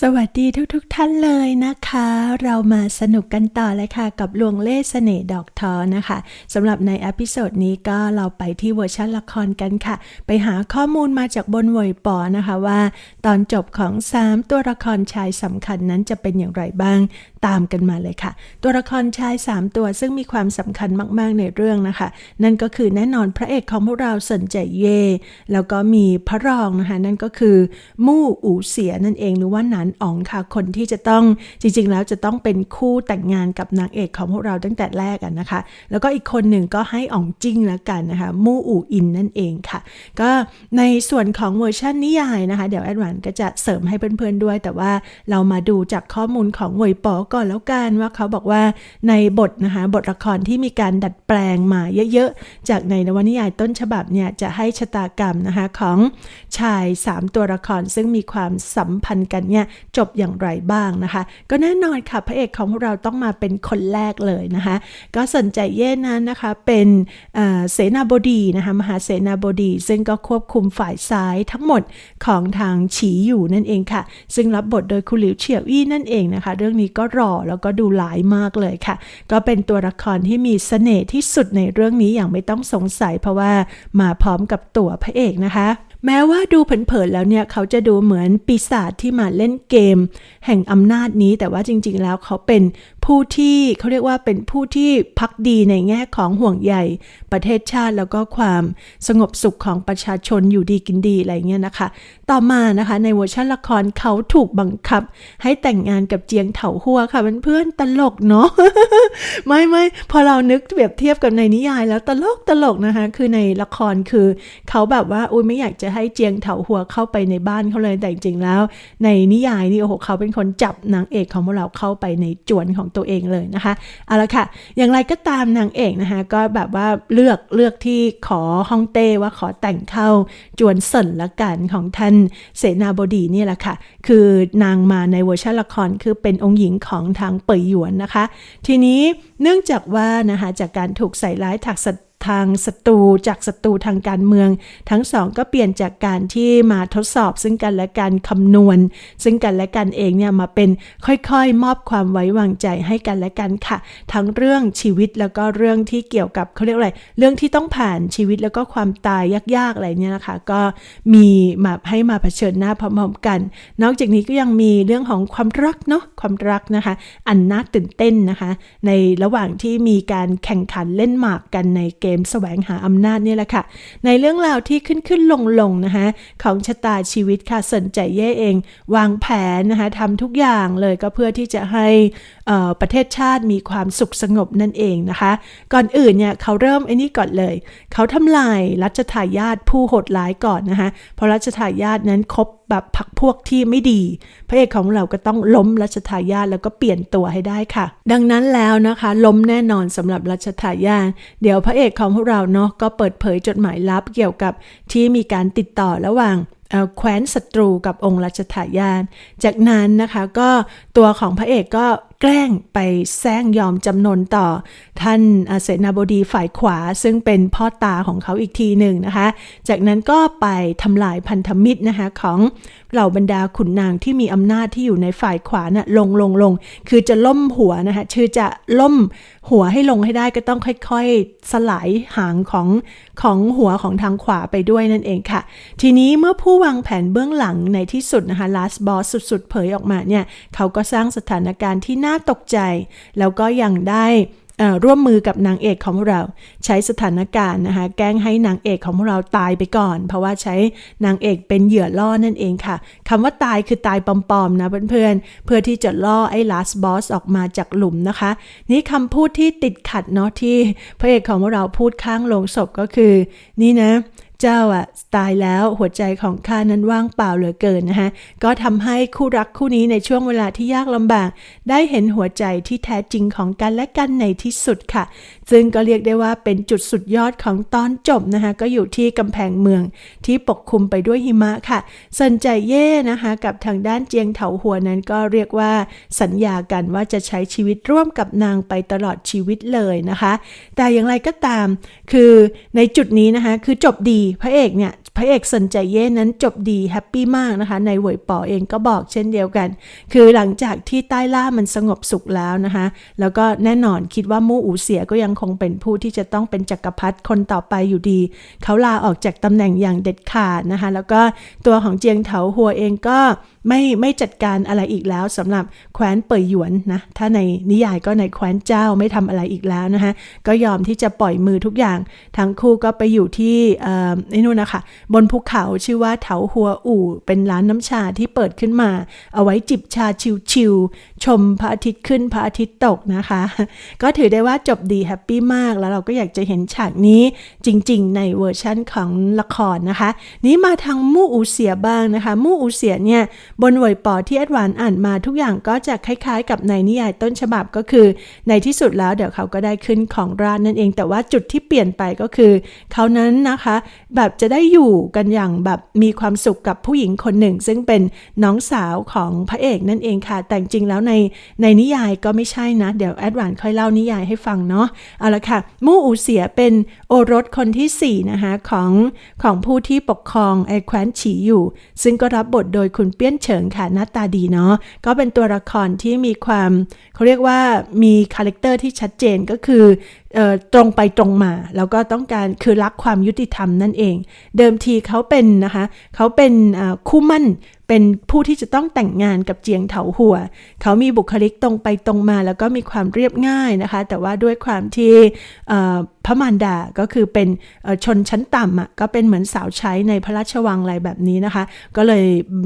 สวัสดีทุกๆทท่านเลยนะคะ เรามาสนุกกันต่อเลยค่ะ กับลวงเล่เสน่ห์ดอกทอนะคะสำหรับในอพิโซดนี้ก็เราไปที่เวอร์ชันละครกันค่ะ ไปหาข้อมูลมาจากบนเวยปอนะคะว่า ตอนจบของ 3 ตัวละครชายสำคัญนั้นจะเป็นอย่างไรบ้าง ตามกันมาเลยค่ะ ตัวละครชาย 3 ตัวซึ่งมีความสำคัญมาก ๆ ในเรื่องนะคะ นั่นก็คือแน่นอนพระเอกของพวกเราสนใจเย่ แล้วก็มีพระรองนะคะ นั่นก็คือมู่อูเสียนั่นเองหรือว่านานอ๋องค่ะ คนที่จะต้องจริง ๆ แล้วจะต้องเป็นคู่แต่งงานกับนางเอกของพวกเราตั้งแต่แรกกันนะคะ แล้วก็อีกคนหนึ่งก็ให้อ๋องจิ้งแล้วกันนะคะมู่อูอินนั่นเองค่ะ ก็ในส่วนของเวอร์ชันนิยายนะคะ เดี๋ยวแอดวานก็จะเสริมให้เพื่อนๆด้วย แต่ว่าเรามาดูจากข้อมูลของเวยปอก่อนแล้วกันว่าเขาบอกว่าในบทนะคะบทละครที่มีการดัดแปลงมาเยอะๆ จากในนวนิยายต้นฉบับเนี่ยจะให้ชะตากรรมนะคะของชาย 3 ตัวละครซึ่งมีความสัมพันธ์กันเนี่ยจบอย่างไรบ้างนะคะ ก็แน่นอนค่ะพระเอกของเราต้องมาเป็นคนแรกเลยนะคะก็สนใจเย่นั้นนะคะเป็นเอ่อเสนาบดีนะคะมหาเสนาบดี ซึ่งก็ควบคุมฝ่ายซ้ายทั้งหมดของทางฉีอยู่นั่นเองค่ะ ซึ่งรับบทโดยคุณหลิวเฉียวอี้นั่นเองนะคะ เรื่องนี้ก็รอแล้วก็ดูหลายมากเลยค่ะ ก็เป็นตัวละครที่มีเสน่ห์ที่สุดในเรื่องนี้อย่างไม่ต้องสงสัยเพราะว่ามาพร้อมกับตัวพระเอกนะคะแม้ว่าดูเผินๆแล้วเนี่ยเขาจะดูเหมือนปีศาจที่มาเล่นเกม แห่งอำนาจนี้แต่ว่าจริงๆแล้วเขาเป็น ผู้ที่เขาเรียกว่าเป็นผู้ที่พักดีในแง่ของห่วงใยประเทศชาติแล้วก็ความสงบสุขของประชาชนอยู่ดีกินดีอะไรเงี้ยนะคะ ต่อมานะคะในเวอร์ชันละครเขาถูกบังคับ ให้แต่งงานกับเจียงเถาหัวค่ะเพื่อนๆตลกเนาะไม่ไม่พอเรานึกเปรียบเทียบกับในนิยายแล้วตลกตลกนะคะ คือในละครคือเขาแบบว่าอุ้ยไม่อยากจะให้เจียงเถาหัวเข้าไปในบ้านเขาเลยแต่จริงๆแล้ว ในนิยายนี่โอ้โหเขาเป็นคนจับนางเอกของพวกเราเข้าไปในจวนของตัวเองเลยนะคะเอาละค่ะ อย่างไรก็ตามนางเอกนะคะก็แบบว่าเลือกเลือกที่ขอฮ่องเต้ว่าขอแต่งเข้าจวนเสินละกันของท่านเสนาบดีนี่แหละค่ะ คือนางมาในเวอร์ชันละครคือเป็นองค์หญิงของทางเป่ยหยวนนะคะ ทีนี้เนื่องจากว่านะคะจากการถูกใส่ร้ายถักส ทางศัตรูจากศัตรูทางการเมือง ทั้งสองก็เปลี่ยนจากการที่มาทดสอบซึ่งกันและการคำนวณ ซึ่งกันและกันเองเนี่ยมาเป็นค่อยๆ มอบความไว้วางใจให้กันและกันค่ะ ทั้งเรื่องชีวิตแล้วก็เรื่องที่เกี่ยวกับเขาเรียกอะไรเรื่องที่ต้องผ่านชีวิตแล้วก็ความตายยากๆอะไรเนี่ยนะคะก็มีมาให้มาเผชิญหน้าพร้อมๆกัน นอกจากนี้ก็ยังมีเรื่องของความรักเนาะความรักนะคะ อันน่าตื่นเต้นนะคะ ในระหว่างที่มีการแข่งขันเล่นหมากกันในเกมแสวงหาอำนาจนี่แหละค่ะ ในเรื่องราวที่ขึ้นขึ้นลงลงนะคะของชะตาชีวิตค่ะสนใจเย่เอง วางแผนนะคะทำทุกอย่างเลยก็เพื่อที่จะให้ประเทศชาติมีความสุขสงบนั่นเองนะคะ ก่อนอื่นเนี่ยเขาเริ่มไอ้นี่ก่อนเลย เขาทำลายรัชทายาทผู้โหดร้ายก่อนนะคะเพราะรัชทายาทนั้นคบแบบพักพวกที่ไม่ดี พระเอกของเราก็ต้องล้มรัชทายาทแล้วก็เปลี่ยนตัวให้ได้ค่ะ ดังนั้นแล้วนะคะ ล้มแน่นอนสำหรับรัชทายาทเดี๋ยวพระเอกของพวกเราเนาะก็เปิดเผยจดหมายลับเกี่ยวกับที่มีการติดต่อระหว่างแคว้นศัตรูกับองค์รัชทายาทจากนั้นนะคะก็ตัวของพระเอกก็ แกล้งไปแซงยอมจำนนต่อ ท่านอาเสนาบดีฝ่ายขวาซึ่งเป็นพ่อตาของเขาอีกทีหนึ่งนะคะ จากนั้นก็ไปทำลายพันธมิตรนะคะของเหล่าบรรดาขุนนางที่มีอำนาจที่อยู่ในฝ่ายขวานะ่ะลงลงลง คือจะล่มหัวนะคะคือจะล่มหัวให้ลงให้ได้ก็ต้องค่อยๆ สลายหางของของหัวของทางขวาไปด้วยนั่นเองค่ะ ทีนี้เมื่อผู้วางแผนเบื้องหลังในที่สุดนะคะ last boss สุดๆ เผยออกมาเนี่ย เขาก็สร้างสถานการณ์ที่น่าตกใจ แล้วก็ยังได้ร่วมมือกับนางเอกของเรา ใช้สถานการณ์นะคะแกล้งให้นางเอกของเราตายไปก่อน เพราะว่าใช้นางเอกเป็นเหยื่อล่อนั่นเองค่ะคำว่าตายคือตายปลอมๆนะเพื่อนๆ เพื่อที่จะล่อไอ้ last boss ออกมาจากหลุมนะคะ นี่คำพูดที่ติดขัดเนาะที่พระเอกของเราพูดข้างลงศพก็คือ นี่นะเจ้าอะตายแล้วหัวใจของข้านั้นว่างเปล่าเหลือเกินนะคะก็ทำให้คู่รักคู่นี้ในช่วงเวลาที่ยากลำบาก ได้เห็นหัวใจที่แท้จริงของกันและกันในที่สุดค่ะ ซึ่งก็เรียกได้ว่าเป็นจุดสุดยอดของตอนจบนะคะก็อยู่ที่กำแพงเมืองที่ปกคลุมไปด้วยหิมะค่ะสนใจเย่นะคะกับทางด้านเจียงเถาหัวนั้นก็เรียกว่าสัญญากันว่าจะใช้ชีวิตร่วมกับนางไปตลอดชีวิตเลยนะคะ แต่อย่างไรก็ตามคือในจุดนี้นะคะคือจบดีพระเอกเนี่ย พระเอกสนใจเย่นั้นจบดีแฮปปี้มากนะคะ ในเหวยป๋อเองก็บอกเช่นเดียวกัน คือหลังจากที่ใต้ล่ามันสงบสุขแล้วนะคะ แล้วก็แน่นอนคิดว่ามู่อูเสียก็ยังคงเป็นผู้ที่จะต้องเป็นจักรพรรดิคนต่อไปอยู่ดี เขาลาออกจากตำแหน่งอย่างเด็ดขาดนะคะ แล้วก็ตัวของเจียงเถาหัวเองก็ ไม่ไม่จัดการอะไรอีกแล้วสำหรับแคว้นเปยหยวนนะถ้าในนิยายก็ในแคว้นเจ้าไม่ทำอะไรอีกแล้วนะคะก็ยอมที่จะปล่อยมือทุกอย่าง ทั้งคู่ก็ไปอยู่ที่อ่อไอ้นู่นนะคะบนภูเขาชื่อว่าเถาหัวอู่ เป็นร้านน้ำชาที่เปิดขึ้นมา เอาไว้จิบชาชิวๆชมพระอาทิตย์ขึ้นพระอาทิตย์ตกนะคะ ก็ถือได้ว่าจบดีแฮปปี้มากแล้วเราก็อยากจะเห็นฉากนี้จริง ๆ ในเวอร์ชั่นของละครนะคะ นี้มาทางมู่อูเสียบ้างนะคะมู่อูเสียเนี่ยบนเวยปอที่แอดวานอ่านมาทุกอย่างก็จะคล้ายๆ กับในนิยายต้นฉบับก็คือ ในที่สุดแล้วเดี๋ยวเขาก็ได้ขึ้นของราชนั่นเอง แต่ว่าจุดที่เปลี่ยนไปก็คือ เขานั้นนะคะ แบบจะได้อยู่กันอย่างแบบมีความสุขกับผู้หญิงคนหนึ่ง ซึ่งเป็นน้องสาวของพระเอกนั่นเองค่ะ แต่จริงแล้วในในนิยายก็ไม่ใช่นะ เดี๋ยวแอดวานค่อยเล่านิยายให้ฟังเนาะเอาละค่ะมู่อูเสียเป็นโอรสคนที่4นะคะของของผู้ที่ปกครองไอแคว้นฉีอยู่ ซึ่งก็รับบทโดยคุณเปี้ยนเฉิงค่ะหน้าตาดีเนาะก็เป็นตัวละครที่มีความเขาเรียกว่ามีคาแรคเตอร์ที่ชัดเจนก็คือเอ่อ ตรงไปตรงมา แล้วก็ต้องการคือรักความยุติธรรมนั่นเอง เดิมทีเขาเป็นนะคะเขาเป็นคู่มั่นเป็นผู้ที่จะต้องแต่งงานกับเจียงเถาหัว เขามีบุคลิกตรงไปตรงมา แล้วก็มีความเรียบง่ายนะคะ แต่ว่าด้วยความที่พระมารดาก็คือเป็นชนชั้นต่ำอะก็เป็นเหมือนสาวใช้ในพระราชวังอะไรแบบนี้นะคะ ก็เลย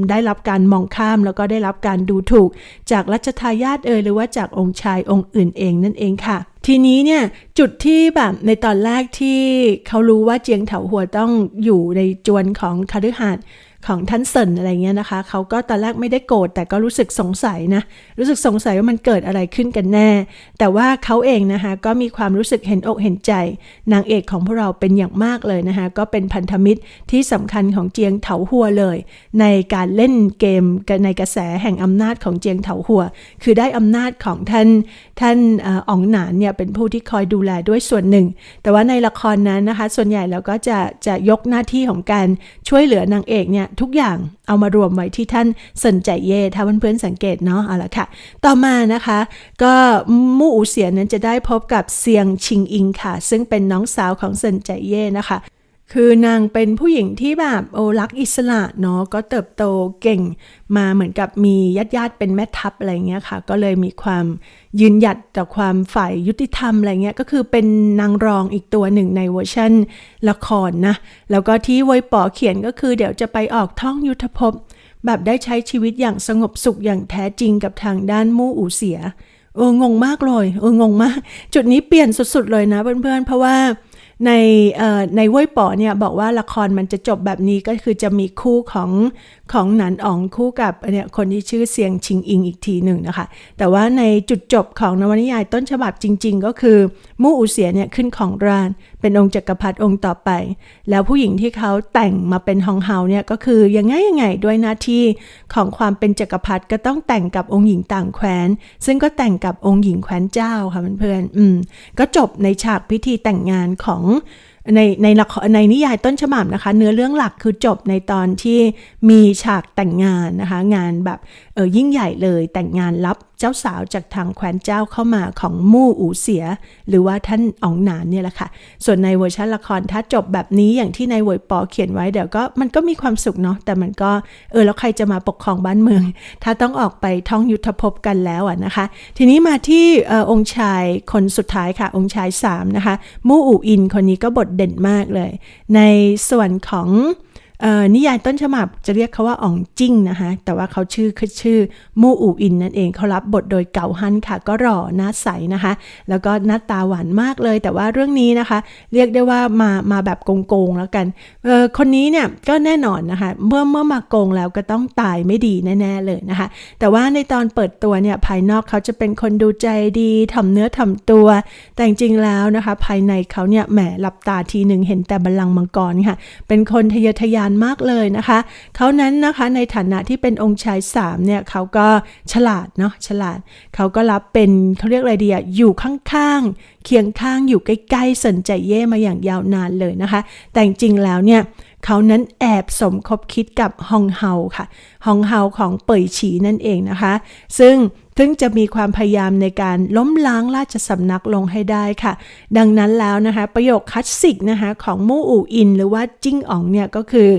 ได้รับการมองข้ามแล้วก็ได้รับการดูถูก จากรัชทายาทเอ่ยหรือว่าจากองค์ชายองค์อื่นเองนั่นเองค่ะทีนี้เนี่ย จุดที่แบบในตอนแรกที่เขารู้ว่าเจียงเถาหัวต้องอยู่ในจวนของคฤหาสน์ของท่านเซินอะไรเงี้ยนะคะ เขาก็ตอนแรกไม่ได้โกรธแต่ก็รู้สึกสงสัยนะ รู้สึกสงสัยว่ามันเกิดอะไรขึ้นกันแน่ แต่ว่าเขาเองนะคะ ก็มีความรู้สึกเห็นอกเห็นใจ นางเอกของพวกเราเป็นอย่างมากเลยนะคะ ก็เป็นพันธมิตรที่สำคัญของเจียงเถาหัวเลย ในการเล่นเกมในกระแสแห่งอำนาจของเจียงเถาหัว คือได้อำนาจของท่านท่านอออ๋องหนานเนี่ยเป็นผู้ที่คอยดูแลด้วยส่วนหนึ่ง แต่ว่าในละครนั้นนะคะ ส่วนใหญ่เราก็จะจะยกหน้าที่ของการช่วยเหลือนางเอกเนี่ยทุกอย่างเอามารวมไว้ที่ท่านสนใจเย่ถ้าเพื่อนๆสังเกตเนาะเอาละค่ะ ต่อมานะคะ ก็มู่อูเสียนั้นจะได้พบกับเซียงชิงอิงค่ะ ซึ่งเป็นน้องสาวของสนใจเย่นะคะ คือนางเป็นผู้หญิงที่แบบโอรักอิสระเนาะก็เติบโตเก่งมาเหมือนกับมีญาติญาติๆเป็นแม่ทัพอะไรเงี้ยค่ะ ก็เลยมีความยืนหยัดต่อความฝ่ายยุติธรรมอะไรเงี้ยก็คือเป็นนางรองอีกตัวหนึ่งในเวอร์ชันละครนะ แล้วก็ที่ไวยป๋อเขียนก็คือเดี๋ยวจะไปออกท่องยุทธภพ แบบได้ใช้ชีวิตอย่างสงบสุขอย่างแท้จริงกับทางด้านมู่อูเสียเอองงมากเลยเอองงมาก จุดนี้เปลี่ยนสุดๆเลยนะเพื่อนๆเพราะว่า ในในเว่ยป๋อเนี่ยบอกว่าละครมันจะจบแบบนี้ก็คือจะมีคู่ของ ของหนันอ๋องคู่กับเนี่ยคนที่ชื่อเซียงชิงอิงอีกทีหนึ่งนะคะ แต่ว่าในจุดจบของนวนิยายต้นฉบับจริง ๆ ก็คือมู่อูเสียเนี่ยขึ้นของราน เป็นองค์จักรพรรดิองค์ต่อไป แล้วผู้หญิงที่เขาแต่งมาเป็นฮองเฮาเนี่ยก็คือยังไงยังไงด้วยหน้าที่ของความเป็นจักรพรรดิก็ต้องแต่งกับองค์หญิงต่างแคว้น ซึ่งก็แต่งกับองค์หญิงแคว้นเจ้าค่ะเพื่อนๆอืมก็จบในฉากพิธีแต่งงานของ ในในละครในนิยายต้นฉบับนะคะ เนื้อเรื่องหลักคือจบในตอนที่มีฉากแต่งงานนะคะ งานแบบเออยิ่งใหญ่เลยแต่งงานรับ เจ้าสาวจากทางแคว้นเจ้าเข้ามาของมู่อูเสีย หรือว่าท่านอ๋องหนานเนี่ยแหละค่ะ ส่วนในเวอร์ชันละครถ้าจบแบบนี้อย่างที่ในเวยปอเขียนไว้เดี๋ยวก็มันก็มีความสุขเนาะแต่มันก็เออแล้วใครจะมาปกครองบ้านเมือง ถ้าต้องออกไปท่องยุทธภพกันแล้วอะนะคะ ทีนี้มาที่ออองค์ชายคนสุดท้ายค่ะ องค์ชายสามนะคะมู่อูอินคนนี้ก็บทเด่นมากเลย ในส่วนของ นิยายต้นฉบับจะเรียกเขาว่าอ่องจิ้งนะคะแต่ว่าเขาชื่อคือชื่อมู่อูอินนั่นเองเขารับบทโดยเก่าฮันค่ะ ก็หล่อหน้าใสนะคะ แล้วก็หน้าตาหวานมากเลย แต่ว่าเรื่องนี้นะคะ เรียกได้ว่ามามาแบบโกงๆแล้วกันเออคนนี้เนี่ยก็แน่นอนนะคะ เมื่อเมื่อมาโกงแล้วก็ต้องตายไม่ดีแน่ๆเลยนะคะ แต่ว่าในตอนเปิดตัวเนี่ยภายนอกเขาจะเป็นคนดูใจดีถ่อมเนื้อถ่อมตัว แต่จริงๆแล้วนะคะ ภายในเขาเนี่ยแหมหลับตาทีหนึ่งเห็นแต่บัลลังก์มังกรค่ะเป็นคนทะเยอทะยานมากเลยนะคะ เขานั้นนะคะในฐานะที่เป็นองค์ชายสามเนี่ยเขาก็ฉลาดเนาะฉลาด เขาก็รับเป็นเขาเรียกอะไรดีอะอยู่ข้างๆ เคียงข้างอยู่ใกล้ๆสนใจเย่มาอย่างยาวนานเลยนะคะ แต่จริงๆแล้วเนี่ยเขานั้นแอบสมคบคิดกับฮองเฮาค่ะ ฮองเฮาของเป่ยฉีนั่นเองนะคะ ซึ่ง ซึ่งจะมีความพยายามในการล้มล้างราชสำนักลงให้ได้ค่ะ ดังนั้นแล้วนะคะ ประโยคคลาสสิกนะคะของมู่อู่อิน หรือว่าจิ้งอ๋องเนี่ยก็คือ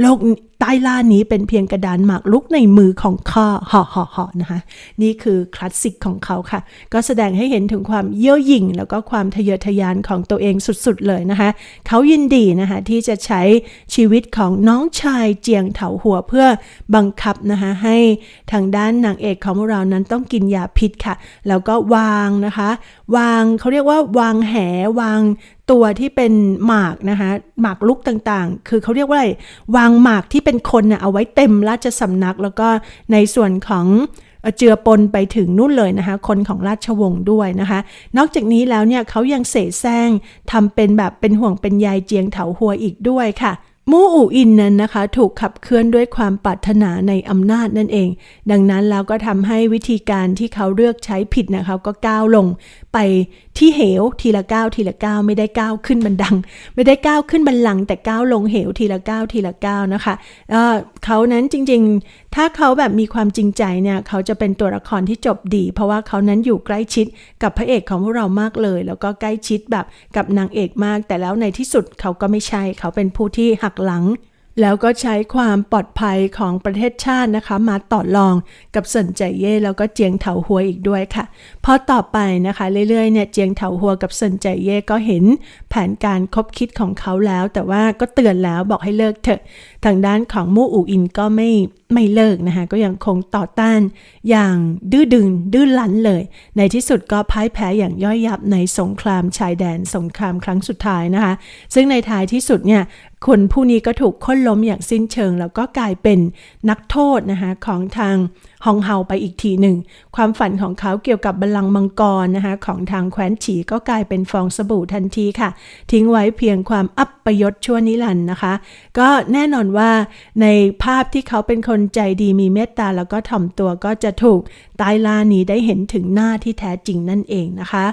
โลกใต้ล่านี้เป็นเพียงกระดานหมากลุกในมือของข้าห่อห่อห่อนะคะ นี่คือคลาสสิกของเขาค่ะ ก็แสดงให้เห็นถึงความเย่อหยิ่ง แล้วก็ความทะเยอทะยานของตัวเองสุดๆเลยนะคะ เขายินดีนะคะที่จะใช้ชีวิตของน้องชายเจียงเถาหัวเพื่อบังคับนะคะให้ทางด้านนางเอกของเรานั้นต้องกินยาพิษค่ะ แล้วก็วางนะคะ วางเขาเรียกว่าวางแหวาง ตัวที่เป็นหมากนะคะหมากลุกต่างๆ คือเขาเรียกว่าอะไรวางหมากที่เป็นคนน่ะเอาไว้เต็มราชสำนัก แล้วก็ในส่วนของเอ่อเจือปนไปถึงนู่นเลยนะคะ คนของราชวงศ์ด้วยนะคะ นอกจากนี้แล้วเนี่ยเขายังเสแสร้งทำเป็นแบบเป็นห่วงเป็นใยเจียงเถาหัวอีกด้วยค่ะมู่อู่อินนั้นนะคะถูกขับเคลื่อนด้วยความปรารถนาในอำนาจนั่นเอง ดังนั้นแล้วก็ทำให้วิธีการที่เขาเลือกใช้ผิดนะคะก็ก้าวลง ไปที่เหวทีละก้าวทีละก้าวไม่ได้ก้าวขึ้นบันดัง ไม่ได้ก้าวขึ้นบันลัง แต่ก้าวลงเหวทีละก้าวทีละก้าวนะคะเเขานั้นจริงๆ ถ้าเขาแบบมีความจริงใจเนี่ยเขาจะเป็นตัวละครที่จบดี เพราะว่าเขานั้นอยู่ใกล้ชิดกับพระเอกของพวกเรามากเลย แล้วก็ใกล้ชิดแบบกับนางเอกมาก แต่แล้วในที่สุดเขาก็ไม่ใช่ เขาเป็นผู้ที่หักหลัง แล้วก็ใช้ความปลอดภัยของประเทศชาตินะคะ มาต่อรองกับเซินใจเย่แล้วก็เจียงเถาหัวอีกด้วยค่ะพอต่อไปนะคะเรื่อยๆเนี่ยเจียงเถาหัวกับเซินใจเย่ก็เห็นแผนการคบคิดของเขาแล้ว แต่ว่าก็เตือนแล้วบอกให้เลิกเถอะ ทางด้านของมู่อูอินก็ไม่ไม่เลิกนะคะก็ยังคงต่อต้านอย่างดื้อดึงดื้อรั้นเลย ในที่สุดก็พ่ายแพ้อย่างย่อยยับในสงครามชายแดนสงครามครั้งสุดท้ายนะคะ ซึ่งในท้ายที่สุดเนี่ย คนผู้นี้ก็ถูกค้นล้มอย่างสิ้นเชิง แล้วก็กลายเป็นนักโทษนะคะของทาง ฮองเฮาไปอีกทีหนึ่ง ความฝันของเขาเกี่ยวกับบัลลังก์มังกรนะคะของทางแคว้นฉีก็กลายเป็นฟองสบู่ทันทีค่ะ ทิ้งไว้เพียงความอับประยศชั่วนิรันดร์นะคะ ก็แน่นอนว่าในภาพที่เขาเป็นคนใจดีมีเมตตาแล้วก็ถ่อมตัวก็จะถูกตายลานี้ได้เห็นถึงหน้าที่แท้จริงนั่นเองนะคะ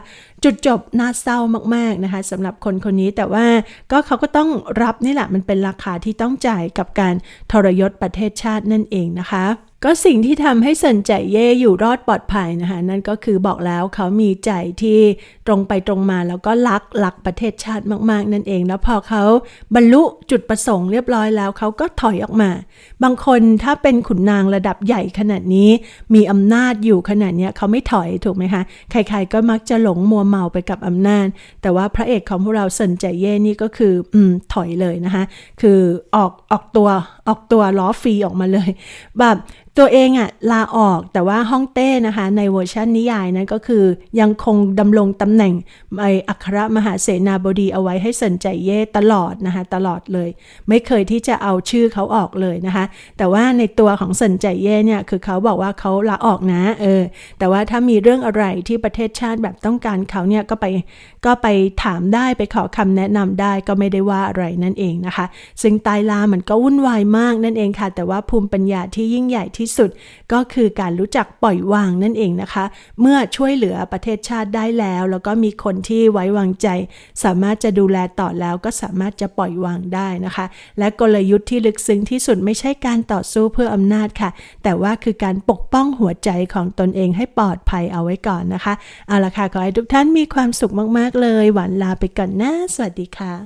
จุดจบน่าเศร้ามากๆนะคะสำหรับคนคนนี้แต่ว่าก็เขาก็ต้องรับนี่แหละมันเป็นราคาที่ต้องจ่ายกับการทรยศประเทศชาตินั่นเองนะคะ ก็สิ่งที่ทำให้เซินใจเย่อยู่รอดปลอดภัยนะคะ นั่นก็คือบอกแล้วเขามีใจที่ตรงไปตรงมาแล้วก็รักหลักประเทศชาติมาก ๆ นั่นเอง แล้วพอเขาบรรลุจุดประสงค์เรียบร้อยแล้วเขาก็ถอยออกมา บางคนถ้าเป็นขุนนางระดับใหญ่ขนาดนี้ มีอำนาจอยู่ขนาดนี้เขาไม่ถอยถูกไหมคะ ใครๆก็มักจะหลงมัวเมาไปกับอำนาจ แต่ว่าพระเอกของพวกเราเซินใจเย่นี่ก็คืออืมถอยเลยนะคะ คือออกออกตัวออกตัวล้อฟรีออกมาเลยแบบ ตัวเองอะลาออกแต่ว่าฮ่องเต้นะคะ ในเวอร์ชันนิยายนั้นก็คือยังคงดำรงตำแหน่งไออัครมหาเสนาบดีเอาไว้ให้เซินใจเย่ตลอดนะคะ ตลอดเลย ไม่เคยที่จะเอาชื่อเขาออกเลยนะคะ แต่ว่าในตัวของเซินใจเย่เนี่ยคือเขาบอกว่าเขาลาออกนะเออแต่ว่าถ้ามีเรื่องอะไรที่ประเทศชาติแบบต้องการเขาเนี่ยก็ไปก็ไปถามได้ไปขอคำแนะนำได้ก็ไม่ได้ว่าอะไรนั่นเองนะคะ ซึ่งตายลามันก็วุ่นวายมากนั่นเองค่ะ แต่ว่าภูมิปัญญาที่ยิ่งใหญ่ที่ที่สุด ก็คือการรู้จักปล่อยวางนั่นเองนะคะ เมื่อช่วยเหลือประเทศชาติได้แล้ว แล้วก็มีคนที่ไว้วางใจ สามารถจะดูแลต่อแล้วก็สามารถจะปล่อยวางได้นะคะ และกลยุทธ์ที่ลึกซึ้งที่สุดไม่ใช่การต่อสู้เพื่ออำนาจค่ะ แต่ว่าคือการปกป้องหัวใจของตนเองให้ปลอดภัยเอาไว้ก่อนนะคะ เอาละค่ะ ขอให้ทุกท่านมีความสุขมาก ๆ เลย หวานลาไปก่อนนะ สวัสดีค่ะ